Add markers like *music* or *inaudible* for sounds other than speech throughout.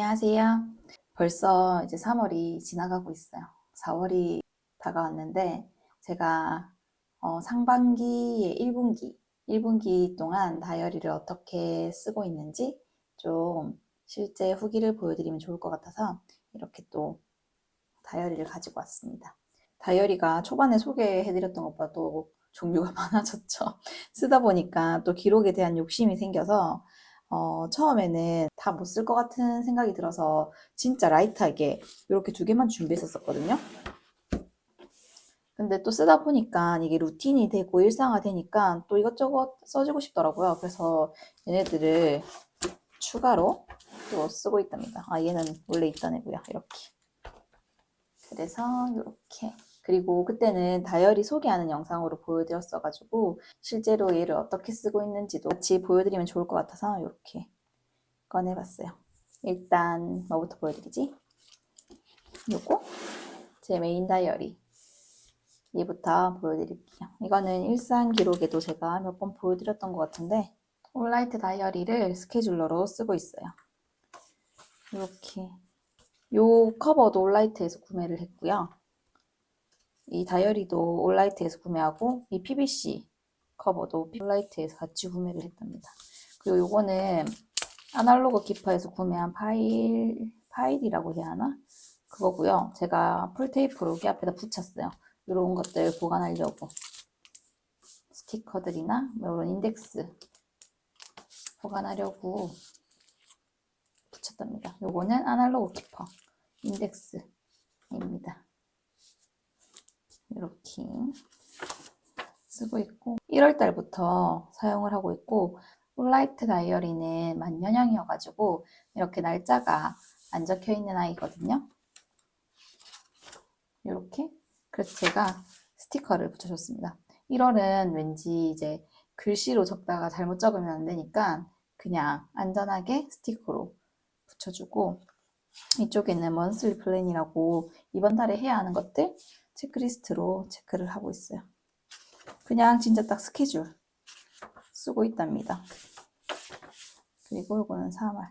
안녕하세요. 벌써 이제 3월이 지나가고 있어요. 4월이 다가왔는데 제가 어, 상반기의 1분기, 1분기 동안 다이어리를 어떻게 쓰고 있는지 좀 실제 후기를 보여드리면 좋을 것 같아서 이렇게 또 다이어리를 가지고 왔습니다. 다이어리가 초반에 소개해드렸던 것보다도 종류가 *laughs* 많아졌죠. 쓰다 보니까 또 기록에 대한 욕심이 생겨서 어, 처음에는 다 못 쓸 것 같은 생각이 들어서 진짜 라이트하게 이렇게 두 개만 준비했었거든요. 근데 또 쓰다 보니까 이게 루틴이 되고 일상화 되니까 또 이것저것 써주고 싶더라고요. 그래서 얘네들을 추가로 또 쓰고 있답니다. 아, 얘는 원래 있던 애고요. 이렇게. 그래서 이렇게. 그리고 그때는 다이어리 소개하는 영상으로 보여드렸어가지고 실제로 얘를 어떻게 쓰고 있는지도 같이 보여드리면 좋을 것 같아서 이렇게 꺼내봤어요. 일단 뭐부터 보여드리지? 요거 제 메인 다이어리 얘부터 보여드릴게요. 이거는 일상 기록에도 제가 몇 번 보여드렸던 것 같은데 올라이트 다이어리를 스케줄러로 쓰고 있어요. 이렇게 요 커버도 올라이트에서 구매를 했고요. 이 다이어리도 올라이트에서 구매하고 이 PVC 커버도 올라이트에서 같이 구매를 했답니다. 그리고 요거는 아날로그 기파에서 구매한 파일 파일이라고 해야 하나? 그거고요. 제가 풀테이프로 여기 앞에다 붙였어요. 이런 것들 보관하려고 스티커들이나 뭐 이런 인덱스 보관하려고 붙였답니다. 요거는 아날로그 키퍼 인덱스입니다. 이렇게 쓰고 있고 1월 달부터 사용을 하고 있고 폴라이트 다이어리는 만년형이어가지고 이렇게 날짜가 안 적혀 있는 아이거든요. 이렇게 그래서 제가 스티커를 붙여줬습니다. 1월은 왠지 이제 글씨로 적다가 잘못 적으면 안 되니까 그냥 안전하게 스티커로 붙여주고 이쪽에는 먼슬리 플랜이라고 이번 달에 해야 하는 것들 체크리스트로 체크를 하고 있어요. 그냥 진짜 딱 스케줄 쓰고 있답니다. 그리고 이거는 3월.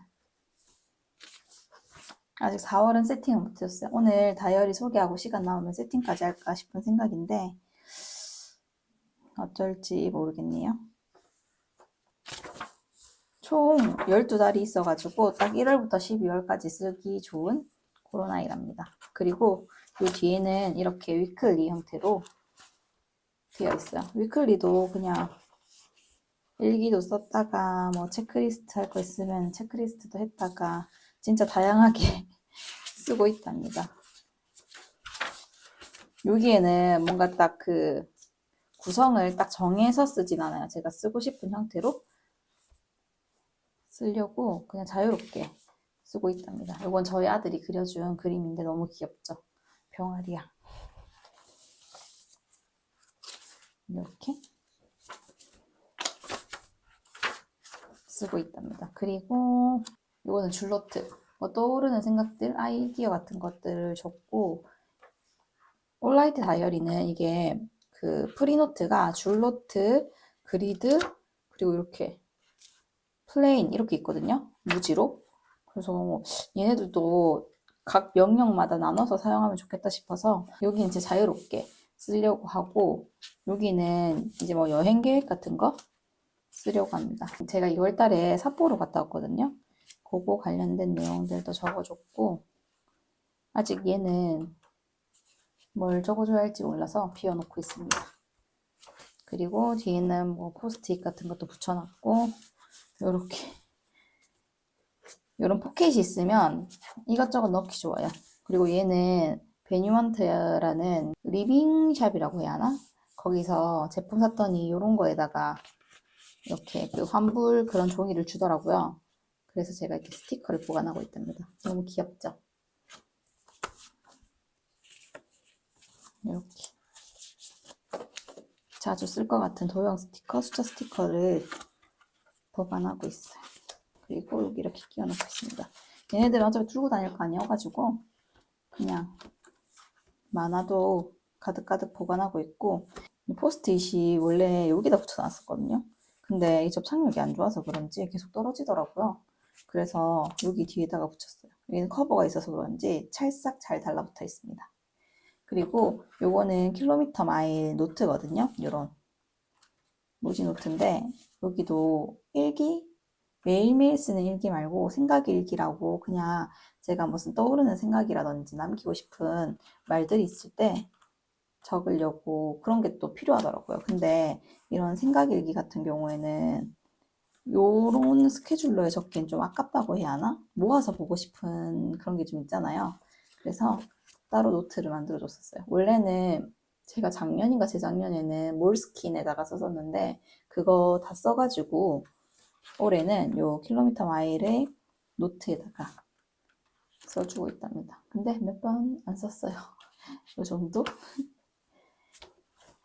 아직 4월은 세팅을 못했어요. 오늘 다이어리 소개하고 시간 나오면 세팅까지 할까 싶은 생각인데 어쩔지 모르겠네요. 총 12달이 있어가지고 딱 1월부터 12월까지 쓰기 좋은 그런 아이랍니다. 그리고 이 뒤에는 이렇게 위클리 형태로 되어 있어요. 위클리도 그냥 일기도 썼다가 뭐 체크리스트 할 거 있으면 체크리스트도 했다가 진짜 다양하게 *laughs* 쓰고 있답니다. 여기에는 뭔가 딱 그 구성을 딱 정해서 쓰진 않아요. 제가 쓰고 싶은 형태로 쓰려고 그냥 자유롭게 쓰고 있답니다. 이건 저희 아들이 그려준 그림인데 너무 귀엽죠? 병아리야. 이렇게 쓰고 있답니다. 그리고 이거는 줄노트. 뭐 떠오르는 생각들, 아이디어 같은 것들을 적고 올라이트 다이어리는 이게 그 프리노트가 줄노트, 그리드, 그리고 이렇게 플레인 이렇게 있거든요. 무지로. 그래서 뭐 얘네들도 각 명령마다 나눠서 사용하면 좋겠다 싶어서 여기는 이제 자유롭게 쓰려고 하고 여기는 이제 뭐 여행 계획 같은 거 쓰려고 합니다. 제가 2월 달에 삿포로 갔다 왔거든요. 그거 관련된 내용들도 적어줬고 아직 얘는 뭘 적어줘야 할지 몰라서 비워놓고 있습니다. 그리고 뒤에는 뭐 포스트잇 같은 것도 붙여놨고 이렇게 이런 포켓이 있으면 이것저것 넣기 좋아요. 그리고 얘는 베뉴먼트라는 리빙샵이라고 해야 하나? 거기서 제품 샀더니 이런 거에다가 이렇게 그 환불 그런 종이를 주더라고요. 그래서 제가 이렇게 스티커를 보관하고 있답니다. 너무 귀엽죠? 이렇게 자주 쓸 것 같은 도형 스티커, 숫자 스티커를 보관하고 있어요. 그리고 여기 이렇게 끼워놓고 있습니다. 얘네들은 어차피 들고 다닐 거 아니어가지고 그냥 많아도 가득가득 보관하고 있고 포스트잇이 원래 여기다 붙여놨었거든요. 근데 이 접착력이 안 좋아서 그런지 계속 떨어지더라고요. 그래서 여기 뒤에다가 붙였어요. 여기는 커버가 있어서 그런지 찰싹 잘 달라붙어 있습니다. 그리고 요거는 킬로미터 마일 노트거든요. 요런 무지 노트인데 여기도 일기 매일매일 쓰는 일기 말고 생각 일기라고 그냥 제가 무슨 떠오르는 생각이라든지 남기고 싶은 말들이 있을 때 적으려고 그런 게 또 필요하더라고요. 근데 이런 생각 일기 같은 경우에는 요런 스케줄러에 적기엔 좀 아깝다고 해야 하나? 모아서 보고 싶은 그런 게 좀 있잖아요. 그래서 따로 노트를 만들어 줬었어요. 원래는 제가 작년인가 재작년에는 몰스킨에다가 썼었는데 그거 다 써가지고 올해는 요 킬로미터 마일의 노트에다가 써주고 있답니다. 근데 몇 번 안 썼어요. *laughs* 요 정도? *laughs*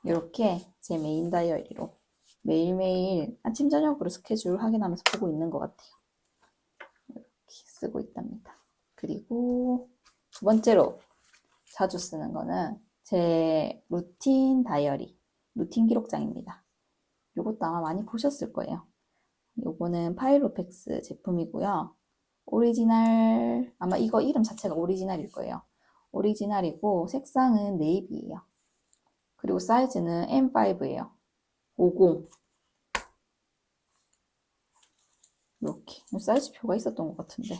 이렇게 제 메인 다이어리로 매일매일 아침 저녁으로 스케줄 확인하면서 보고 있는 것 같아요. 이렇게 쓰고 있답니다. 그리고 두 번째로 자주 쓰는 거는 제 루틴 다이어리, 루틴 기록장입니다. 이것도 아마 많이 보셨을 거예요. 요거는 파일로펙스 제품이고요. 오리지널, 아마 이거 이름 자체가 오리지널일 거예요. 오리지널이고 색상은 네이비예요. 그리고 사이즈는 M5예요. 50. 이렇게. 사이즈표가 있었던 것 같은데.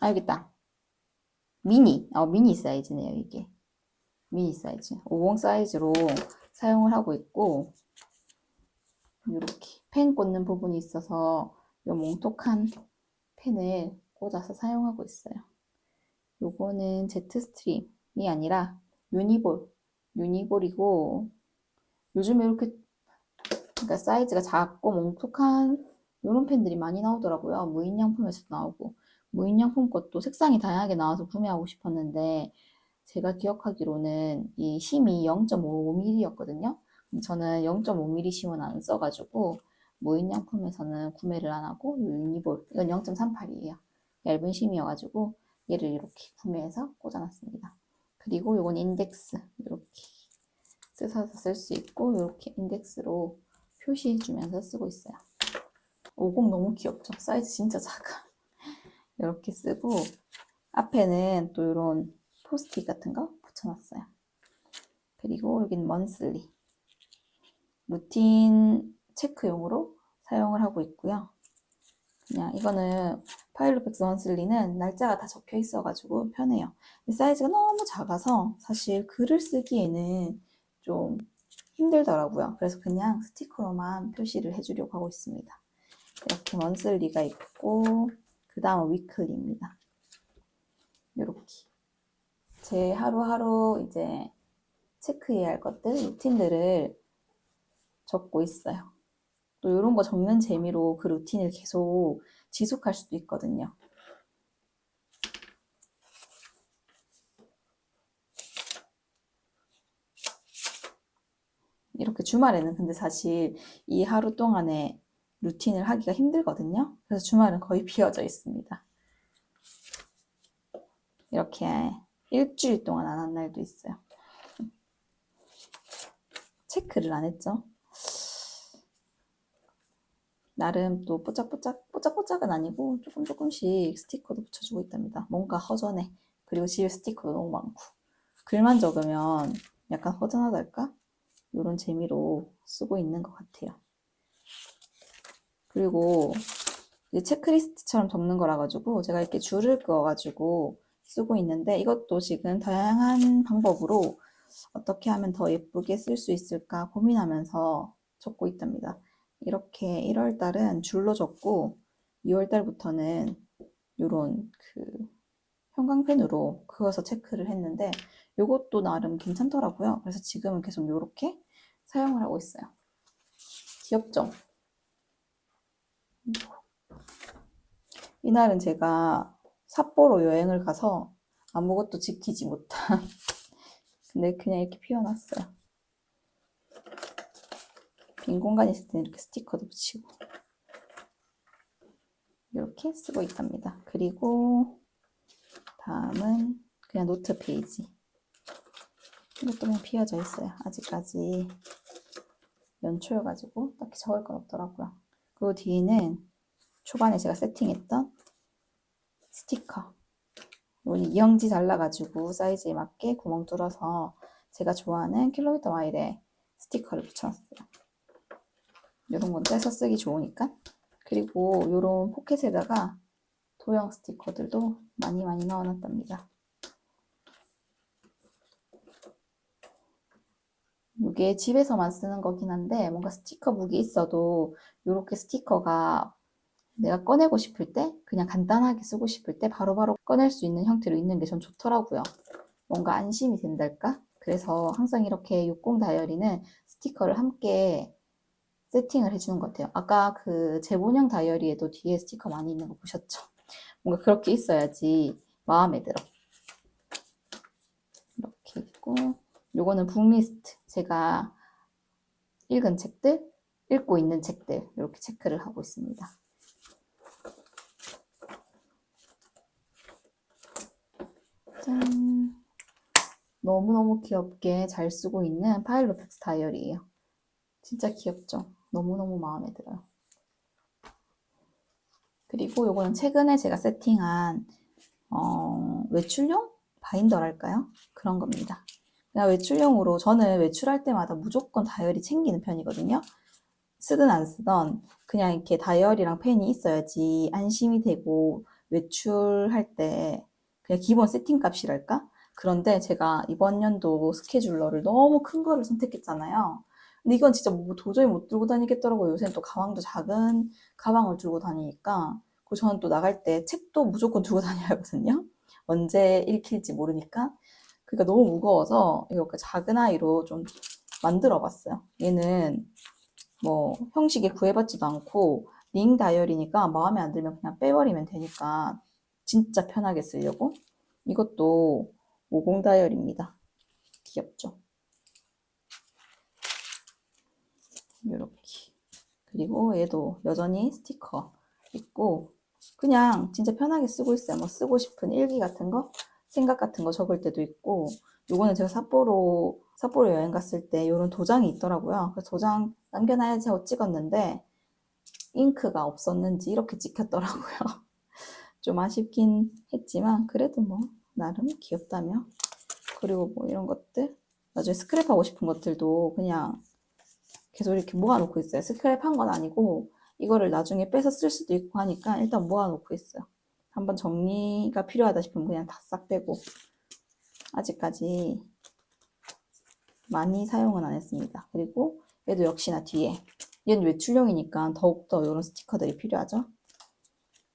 아, 여기 있다. 미니. 어, 미니 사이즈네요, 이게. 미니 사이즈. 50 사이즈로 사용을 하고 있고, 이렇게 펜 꽂는 부분이 있어서 이 몽톡한 펜을 꽂아서 사용하고 있어요. 요거는 제트스트림이 아니라 유니볼. 유니볼이고, 요즘에 이렇게 그러니까 사이즈가 작고 몽톡한 이런 펜들이 많이 나오더라고요. 무인양품에서도 나오고 무인양품 것도 색상이 다양하게 나와서 구매하고 싶었는데 제가 기억하기로는 이 심이 0.5mm였거든요. 저는 0.5mm 심은 안 써가지고 무인양품에서는 구매를 안 하고 이 유니볼 이건 0.38이에요. 얇은 심이어가지고 얘를 이렇게 구매해서 꽂아놨습니다. 그리고 이건 인덱스 이렇게 쓰셔서 쓸 수 있고 이렇게 인덱스로 표시해주면서 쓰고 있어요. 50 너무 귀엽죠? 사이즈 진짜 작아. *laughs* 이렇게 쓰고 앞에는 또 이런 포스트잇 같은 거 붙여놨어요. 그리고 여기는 먼슬리 루틴 체크용으로 사용을 하고 있고요. 그냥 이거는 파일로펙스 먼슬리는 날짜가 다 적혀 있어가지고 편해요. 사이즈가 너무 작아서 사실 글을 쓰기에는 좀 힘들더라고요. 그래서 그냥 스티커로만 표시를 해주려고 하고 있습니다. 이렇게 먼슬리가 있고 그 다음은 위클리입니다. 이렇게 제 하루하루 이제 체크해야 할 것들, 루틴들을 적고 있어요. 또 이런 거 적는 재미로 그 루틴을 계속 지속할 수도 있거든요. 이렇게 주말에는 근데 사실 이 하루 동안에 루틴을 하기가 힘들거든요. 그래서 주말은 거의 *laughs* 비어져 있습니다. 이렇게 일주일 동안 안 한 날도 있어요. 체크를 안 했죠. 나름 또 뽀짝뽀짝, 뽀짝뽀짝은 아니고 조금 조금씩 스티커도 붙여주고 있답니다. 뭔가 허전해. 그리고 집에 스티커도 너무 많고. 글만 적으면 약간 허전하달까? 이런 재미로 쓰고 있는 것 같아요. 그리고 체크리스트처럼 적는 거라 가지고 제가 이렇게 줄을 그어 가지고 쓰고 있는데 이것도 지금 다양한 방법으로 어떻게 하면 더 예쁘게 쓸 수 있을까 고민하면서 적고 있답니다. 이렇게 1월 달은 줄로 적고 2월 달부터는 이런 그 형광펜으로 그어서 체크를 했는데 이것도 나름 괜찮더라고요. 그래서 지금은 계속 이렇게 사용을 하고 있어요. 귀엽죠? 이날은 제가 삿포로 여행을 가서 아무것도 지키지 못한 *laughs* 근데 그냥 이렇게 피워놨어요. 빈 공간 있을 때는 이렇게 스티커도 붙이고 이렇게 쓰고 있답니다. 그리고 다음은 그냥 노트 페이지 이것도 그냥 비어져 있어요. 아직까지 연초여가지고 딱히 적을 건 없더라고요. 그리고 뒤에는 초반에 제가 세팅했던 스티커. 이건 이영지 잘라가지고 사이즈에 맞게 구멍 뚫어서 제가 좋아하는 킬로미터 마일에 스티커를 붙여놨어요. 이런 건 떼서 쓰기 좋으니까. 그리고 이런 포켓에다가 도형 스티커들도 많이 많이 넣어놨답니다. 이게 집에서만 쓰는 거긴 한데 뭔가 스티커 북이 있어도 이렇게 스티커가 내가 꺼내고 싶을 때 그냥 간단하게 쓰고 싶을 때 바로바로 꺼낼 수 있는 형태로 있는 게 전 좋더라고요. 뭔가 안심이 된달까? 그래서 항상 이렇게 60 다이어리는 스티커를 함께 세팅을 해주는 것 같아요. 아까 그 제본형 다이어리에도 뒤에 스티커 많이 있는 거 보셨죠? 뭔가 그렇게 있어야지 마음에 들어. 이렇게 있고 요거는 북리스트. 제가 읽은 책들, 읽고 있는 책들 이렇게 체크를 하고 있습니다. 짠. 너무너무 귀엽게 잘 쓰고 있는 파일로펙스 다이어리예요. 진짜 귀엽죠? 너무너무 마음에 들어요. 그리고 요거는 최근에 제가 세팅한 어, 외출용 바인더랄까요? 그런 겁니다. 그냥 외출용으로 저는 외출할 때마다 무조건 다이어리 챙기는 편이거든요. 쓰든 안 쓰던 그냥 이렇게 다이어리랑 펜이 있어야지 안심이 되고 외출할 때 그냥 기본 세팅 값이랄까? 그런데 제가 이번 연도 스케줄러를 너무 큰 거를 선택했잖아요. 근데 이건 진짜 뭐 도저히 못 들고 다니겠더라고요. 요새는 또 가방도 작은 가방을 들고 다니니까. 그리고 저는 또 나갈 때 책도 무조건 들고 *laughs* 다녀야 하거든요. 언제 읽힐지 모르니까. 그러니까 너무 무거워서 이렇게 작은 아이로 좀 만들어 봤어요. 얘는 뭐 형식에 구애받지도 않고 링 다이어리니까 마음에 안 들면 그냥 빼버리면 되니까 진짜 편하게 쓰려고. 이것도 50 다이어리입니다. 귀엽죠? 이렇게. 그리고 얘도 여전히 스티커 있고 그냥 진짜 편하게 쓰고 있어요. 뭐 쓰고 싶은 일기 같은 거, 생각 같은 거 적을 때도 있고 요거는 제가 삿포로 삿포로 여행 갔을 때 이런 도장이 있더라고요. 그래서 도장 남겨놔야지 하고 찍었는데 잉크가 없었는지 이렇게 찍혔더라고요. *laughs* 좀 아쉽긴 했지만 그래도 뭐 나름 귀엽다며. 그리고 뭐 이런 것들 나중에 스크랩하고 싶은 것들도 그냥 계속 이렇게 모아놓고 있어요. 스크랩한 건 아니고 이거를 나중에 빼서 쓸 수도 있고 하니까 일단 모아놓고 있어요. 한번 정리가 필요하다 싶으면 그냥 다 싹 빼고 아직까지 많이 사용은 안 했습니다. 그리고 얘도 역시나 뒤에 얘는 외출용이니까 더욱더 이런 스티커들이 필요하죠.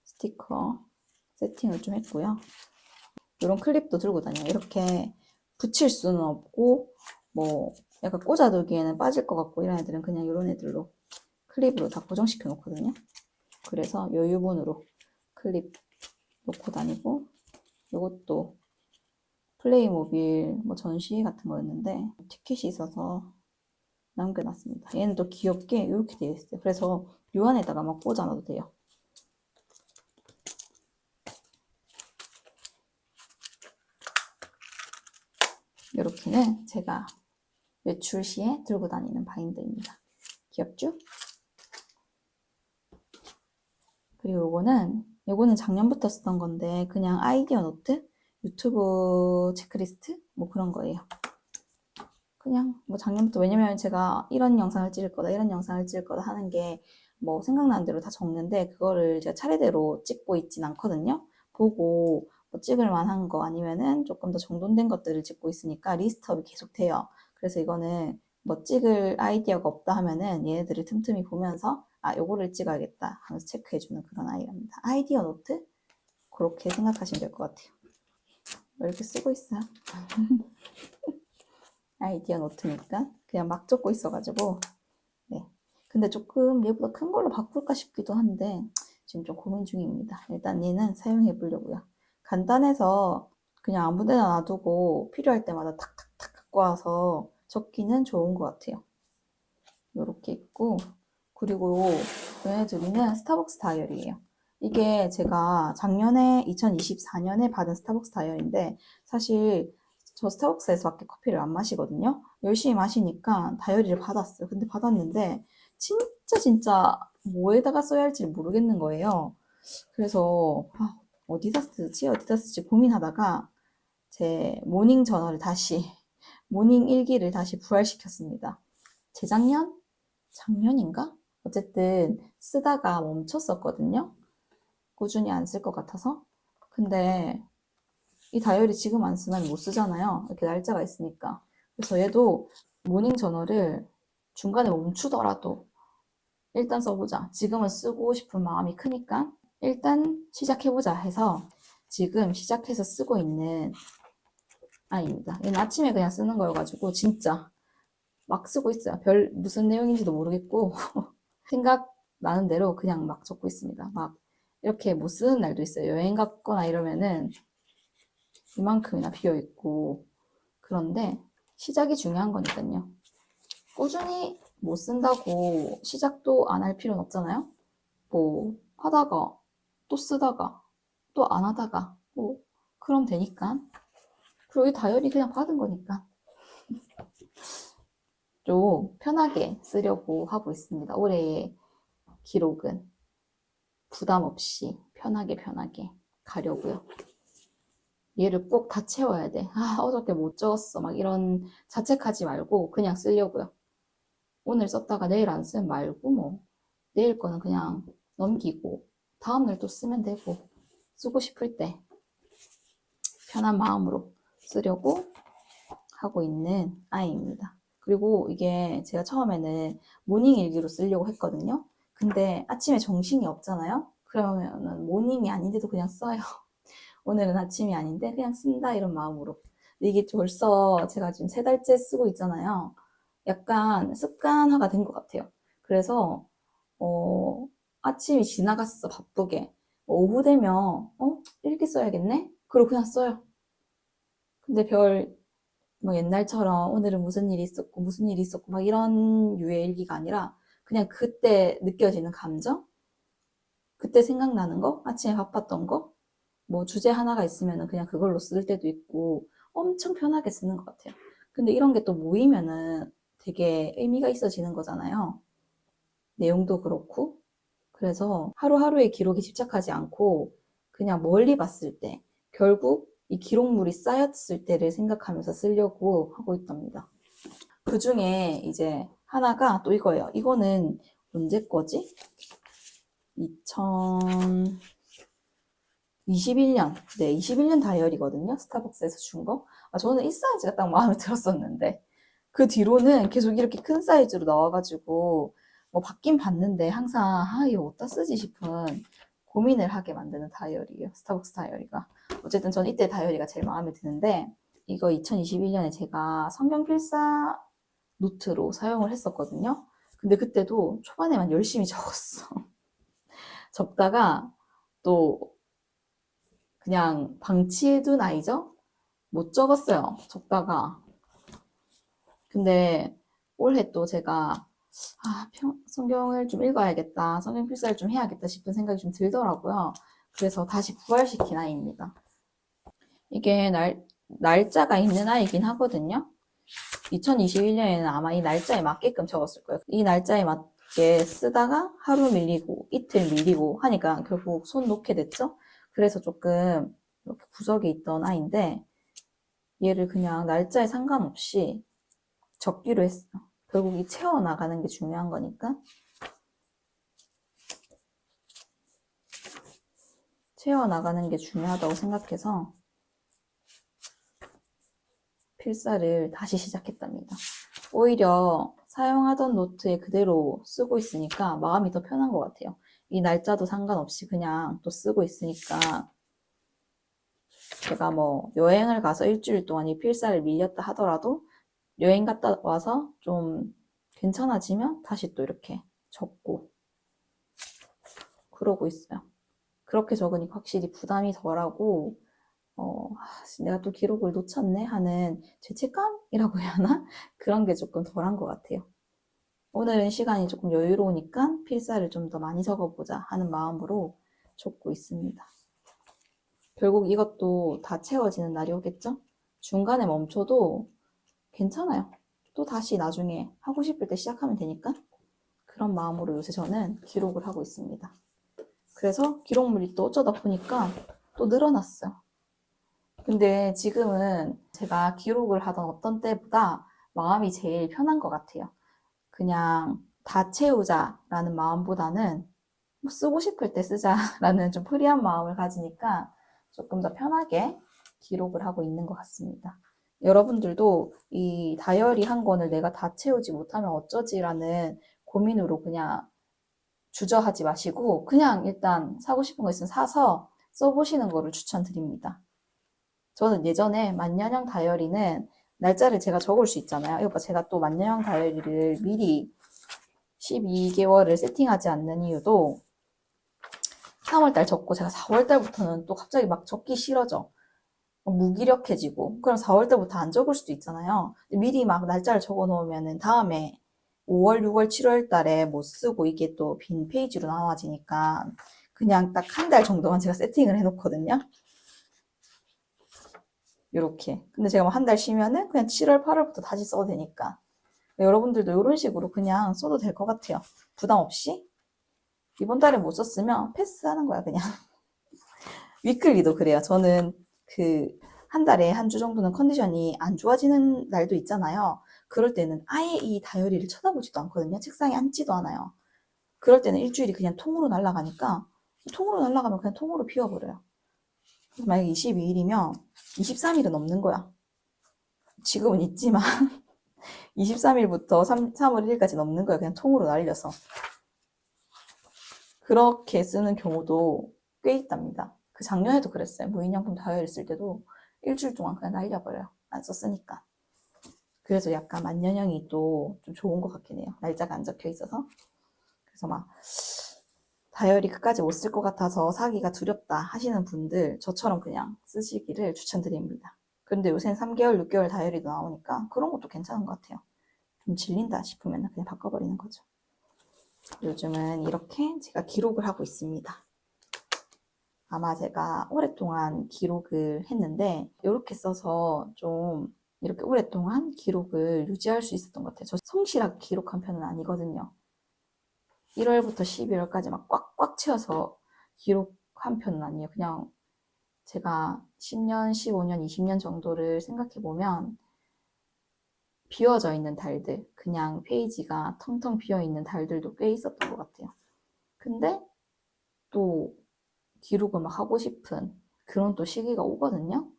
스티커 세팅을 좀 했고요. 이런 클립도 들고 다녀요. 이렇게 붙일 수는 없고 뭐 약간 꽂아두기에는 빠질 것 같고 이런 애들은 그냥 이런 애들로 클립으로 다 고정시켜 놓거든요. 그래서 여유분으로 클립 놓고 다니고 이것도 플레이모빌 뭐 전시 같은 거였는데 티켓이 있어서 남겨놨습니다. 얘는 또 귀엽게 이렇게 되어 있어요. 그래서 요 안에다가 막 꽂아놔도 돼요. 이렇게는 제가 외출 시에 들고 다니는 바인더입니다. 귀엽죠? 그리고 요거는 요거는 작년부터 쓰던 건데 그냥 아이디어 노트, 유튜브 체크리스트 뭐 그런 거예요. 그냥 뭐 작년부터 왜냐면 제가 이런 영상을 찍을 거다 이런 영상을 찍을 거다 하는 게 뭐 생각나는 대로 다 적는데 그거를 제가 차례대로 찍고 있진 않거든요. 보고 뭐 찍을 만한 거 아니면은 조금 더 정돈된 것들을 찍고 있으니까 리스트업이 계속 돼요. 그래서 이거는 뭐 찍을 아이디어가 없다 하면은 얘네들을 틈틈이 보면서 아 요거를 찍어야겠다 하면서 체크해주는 그런 아이랍니다. 아이디어 노트? 그렇게 생각하시면 될 것 같아요. 이렇게 쓰고 있어요. *laughs* 아이디어 노트니까 그냥 막 적고 있어가지고 네. 근데 조금 얘보다 큰 걸로 바꿀까 싶기도 한데 지금 좀 고민 중입니다. 일단 얘는 사용해 보려고요. 간단해서 그냥 아무 데나 놔두고 필요할 때마다 탁탁탁 갖고 와서 적기는 좋은 것 같아요. 이렇게 있고 그리고 얘네들이는 스타벅스 다이어리예요. 이게 제가 작년에 2024년에 받은 스타벅스 다이어리인데 사실 저 스타벅스에서밖에 커피를 안 마시거든요. 열심히 마시니까 다이어리를 받았어요. 근데 받았는데 진짜 진짜 뭐에다가 써야 할지 모르겠는 거예요. 그래서 아, 어디다 쓰지? 어디다 쓰지? 고민하다가 제 모닝 저널을 다시, 모닝 일기를 다시 부활시켰습니다. 재작년? 작년인가? 어쨌든 쓰다가 멈췄었거든요. 꾸준히 안 쓸 것 같아서. 근데 이 다이어리 지금 안 쓰면 못 쓰잖아요. 이렇게 날짜가 있으니까. 그래서 얘도 모닝 저널을 중간에 멈추더라도 일단 써보자. 지금은 쓰고 싶은 마음이 크니까 일단 시작해보자 해서 지금 시작해서 쓰고 있는 아이입니다. 얘는 아침에 그냥 쓰는 거여가지고 진짜 막 쓰고 있어요. 별 무슨 내용인지도 모르겠고 *laughs* 생각 나는 대로 그냥 막 적고 있습니다. 막 이렇게 못 쓰는 날도 있어요. 여행 갔거나 이러면은 이만큼이나 비어 있고 그런데 시작이 중요한 거니까요. 꾸준히 못 쓴다고 시작도 안 할 필요는 없잖아요. 뭐 하다가 또 쓰다가 또 안 하다가 뭐 그럼 되니까. 그리고 이 다이어리 그냥 받은 거니까. 좀 편하게 쓰려고 하고 있습니다. 올해의 기록은 부담 없이 편하게 편하게 가려고요. 얘를 꼭 다 채워야 돼. 아, 어저께 못 적었어. 막 이런 자책하지 말고 그냥 쓰려고요. 오늘 썼다가 내일 안 쓰면 말고 뭐 내일 거는 그냥 넘기고 다음날 또 쓰면 되고 쓰고 싶을 때 편한 마음으로 쓰려고 하고 있는 아이입니다. 그리고 이게 제가 처음에는 모닝 일기로 쓰려고 했거든요. 근데 아침에 정신이 없잖아요. 그러면은 모닝이 아닌데도 그냥 써요. *laughs* 오늘은 아침이 아닌데 그냥 쓴다 이런 마음으로. 이게 벌써 제가 지금 세 달째 쓰고 있잖아요. 약간 습관화가 된 것 같아요. 그래서 어, 아침이 지나갔어 바쁘게. 오후 되면 어 일기 써야겠네. 그리고 그냥 써요. 근데 별 뭐 옛날처럼 오늘은 무슨 일이 있었고 무슨 일이 있었고 막 이런 유의 일기가 아니라 그냥 그때 느껴지는 감정, 그때 생각나는 거, 아침에 바빴던 거, 뭐 주제 하나가 있으면은 그냥 그걸로 쓸 때도 있고 엄청 편하게 쓰는 것 같아요. 근데 이런 게 또 모이면은 되게 의미가 있어지는 거잖아요. 내용도 그렇고. 그래서 하루하루의 기록에 집착하지 않고 그냥 멀리 봤을 때 결국 이 기록물이 쌓였을 때를 생각하면서 쓰려고 하고 있답니다. 그 중에 이제 하나가 또 이거예요. 이거는 언제 거지? 2021년. 네, 21년 다이어리거든요. 스타벅스에서 준 거. 아, 저는 이 사이즈가 딱 마음에 들었었는데. 그 뒤로는 계속 이렇게 큰 사이즈로 나와가지고, 뭐 받긴 받는데 항상, 아, 이거 어디다 쓰지 싶은 고민을 하게 만드는 다이어리예요. 스타벅스 다이어리가. 어쨌든 저는 이때 다이어리가 제일 마음에 드는데, 이거 2021년에 제가 성경 필사 노트로 사용을 했었거든요. 근데 그때도 초반에만 열심히 *laughs* 적었어. 적다가 또 그냥 방치해둔 아이죠? 못 적었어요. 적다가. 근데 올해 또 제가 아, 평, 성경을 좀 읽어야겠다. 성경 필사를 좀 해야겠다 싶은 생각이 좀 들더라고요. 그래서 다시 부활시킨 아이입니다. 이게 날, 날짜가 있는 아이긴 하거든요. 2021년에는 아마 이 날짜에 맞게끔 적었을 거예요. 이 날짜에 맞게 쓰다가 하루 밀리고 이틀 밀리고 하니까 결국 손 놓게 됐죠. 그래서 조금 이렇게 구석에 있던 아이인데 얘를 그냥 날짜에 상관없이 적기로 했어. 결국 이 채워 나가는 게 중요한 거니까. 채워 나가는 게 중요하다고 생각해서 필사를 다시 시작했답니다. 오히려 사용하던 노트에 그대로 쓰고 있으니까 마음이 더 편한 것 같아요. 이 날짜도 상관없이 그냥 또 쓰고 있으니까 제가 뭐 여행을 가서 일주일 동안 이 필사를 밀렸다 하더라도 여행 갔다 와서 좀 괜찮아지면 다시 또 이렇게 적고 그러고 있어요. 그렇게 적으니까 확실히 부담이 덜하고 어, 아, 내가 또 기록을 놓쳤네 하는 죄책감이라고 해야 하나? *laughs* 그런 게 조금 덜한 것 같아요. 오늘은 시간이 조금 여유로우니까 필사를 좀 더 많이 적어보자 하는 마음으로 적고 있습니다. 결국 이것도 다 채워지는 날이 오겠죠? 중간에 멈춰도 괜찮아요. 또 다시 나중에 하고 싶을 때 시작하면 되니까 그런 마음으로 요새 저는 기록을 하고 있습니다. 그래서 기록물이 또 어쩌다 보니까 또 늘어났어요. 근데 지금은 제가 기록을 하던 어떤 때보다 마음이 제일 편한 것 같아요. 그냥 다 채우자라는 마음보다는 뭐 쓰고 싶을 때 쓰자라는 좀 프리한 마음을 가지니까 조금 더 편하게 기록을 하고 있는 것 같습니다. 여러분들도 이 다이어리 한 권을 내가 다 채우지 못하면 어쩌지라는 고민으로 그냥 주저하지 마시고 그냥 일단 사고 싶은 거 있으면 사서 써보시는 거를 추천드립니다. 저는 예전에 만년형 다이어리는 날짜를 제가 적을 수 있잖아요. 이거 봐, 제가 또 만년형 다이어리를 미리 12개월을 세팅하지 않는 이유도 3월달 적고 제가 4월달부터는 또 갑자기 막 적기 싫어져. 무기력해지고 그럼 4월 달부터 안 적을 수도 있잖아요. 미리 막 날짜를 적어 놓으면은 다음에 5월, 6월, 7월 달에 못 쓰고 이게 또 빈 페이지로 나와지니까 그냥 딱 한 달 정도만 제가 세팅을 해 놓거든요. 요렇게. 근데 제가 뭐한달 쉬면은 그냥 7월, 8월부터 다시 써도 되니까. 여러분들도 이런 식으로 그냥 써도 될 것 같아요. 부담 없이. 이번 달에 못 썼으면 패스하는 거야, 그냥. *laughs* 위클리도 그래요. 저는 그 한 달에 한 주 정도는 컨디션이 안 좋아지는 날도 있잖아요. 그럴 때는 아예 이 다이어리를 쳐다보지도 않거든요. 책상에 앉지도 않아요. 그럴 때는 일주일이 그냥 통으로 날아가니까 통으로 날아가면 그냥 통으로 비워버려요. 만약에 22일이면 23일은 없는 거야. 지금은 있지만 23일부터 3, 3월 1일까지 넘는 거야. 그냥 통으로 날려서. 그렇게 쓰는 경우도 꽤 있답니다. 그 작년에도 그랬어요. 무인양품 다이어리 쓸 때도 일주일 동안 그냥 날려버려요. 안 썼으니까. 그래서 약간 만년형이 또 좀 좋은 것 같긴 해요. 날짜가 안 적혀 있어서. 그래서 막 다이어리 끝까지 못 쓸 것 같아서 사기가 두렵다 하시는 분들 저처럼 그냥 쓰시기를 추천드립니다. 그런데 요새는 3개월, 6개월 다이어리도 나오니까 그런 것도 괜찮은 것 같아요. 좀 질린다 싶으면 그냥 바꿔버리는 거죠. 요즘은 이렇게 제가 기록을 하고 있습니다. 아마 제가 오랫동안 기록을 했는데 이렇게 써서 좀 이렇게 오랫동안 기록을 유지할 수 있었던 것 같아요. 저 성실하게 기록한 편은 아니거든요. 1월부터 12월까지 막 꽉꽉 채워서 기록한 편은 아니에요. 그냥 제가 10년, 15년, 20년 정도를 생각해 보면 비워져 있는 달들, 그냥 페이지가 텅텅 비어 있는 달들도 꽤 있었던 것 같아요. 근데 또 기록을 막 하고 싶은 그런 또 시기가 오거든요.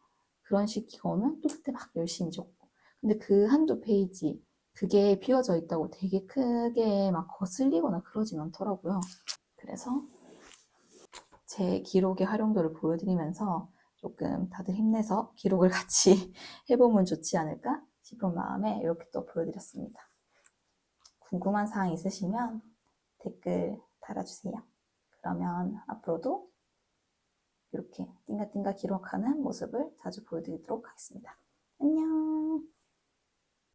그런 시기가 오면 또 그때 막 열심히 적고. 근데 그 한두 페이지, 그게 비어져 있다고 되게 크게 막 거슬리거나 그러진 않더라고요. 그래서 제 기록의 활용도를 보여드리면서 조금 다들 힘내서 기록을 *laughs* 같이 해보면 좋지 않을까 싶은 마음에 이렇게 또 보여드렸습니다. 궁금한 사항 있으시면 댓글 달아주세요. 그러면 앞으로도 이렇게 띵가띵가 기록하는 모습을 자주 보여드리도록 하겠습니다. 안녕!